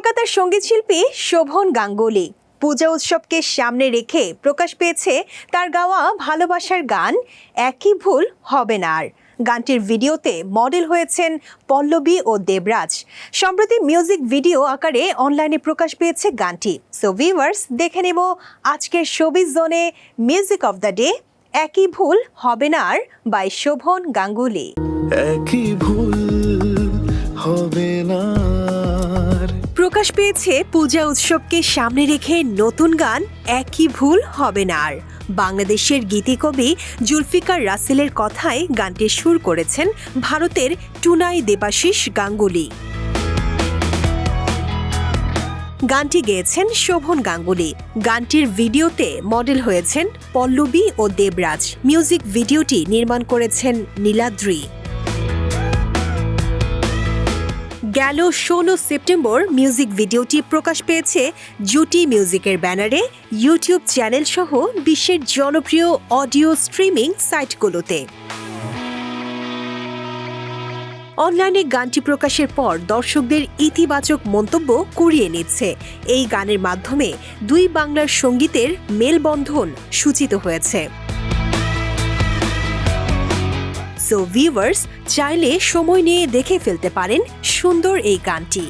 কলকাতার সংগীত শিল্পী শোভন গাঙ্গুলি। পূজা উৎসবকে সামনে রেখে প্রকাশ পেয়েছে তার গাওয়া ভালোবাসার গান, একই ভুল হবে না আর। গানটির ভিডিওতে মডেল হয়েছেন পল্লবী ও দেবরাজ। সম্প্রতি মিউজিক ভিডিও আকারে অনলাইনে প্রকাশ পেয়েছে গানটি। সো ভিউয়ার্স দেখে নেব আজকের শোবিজ জোনে মিউজিক অফ দ্য ডে, একই ভুল হবে না আর বাই শোভন গাঙ্গুলি। একই ভুল হবে না। প্রকাশ পেয়েছে, পূজা উৎসবকে সামনে রেখে নতুন গান একই ভুল হবে না আর। বাংলাদেশের গীতিকবি জুলফিকার রাসেলের কথায় গানটি সুর করেছেন ভারতের টুনাই দেবাশিস গাঙ্গুলি। গানটি গেয়েছেন শোভন গাঙ্গুলি। গানটির ভিডিওতে মডেল হয়েছেন পল্লবী ও দেবরাজ। মিউজিক ভিডিওটি নির্মাণ করেছেন নীলাদ্রি। গেল ষোলো সেপ্টেম্বর মিউজিক ভিডিওটি প্রকাশ পেয়েছে জুটি মিউজিকের ব্যানারে, ইউটিউব চ্যানেল সহ বিশ্বের জনপ্রিয় অডিও স্ট্রিমিং সাইটগুলোতে। অনলাইনে গানটি প্রকাশের পর দর্শকদের ইতিবাচক মন্তব্য কুড়িয়ে নিচ্ছে। এই গানের মাধ্যমে দুই বাংলার সঙ্গীতের মেলবন্ধন সূচিত হয়েছে। সো ভিউয়ার্স চাইলে সময় নিয়ে দেখে ফেলতে পারেন সুন্দর এই গানটি।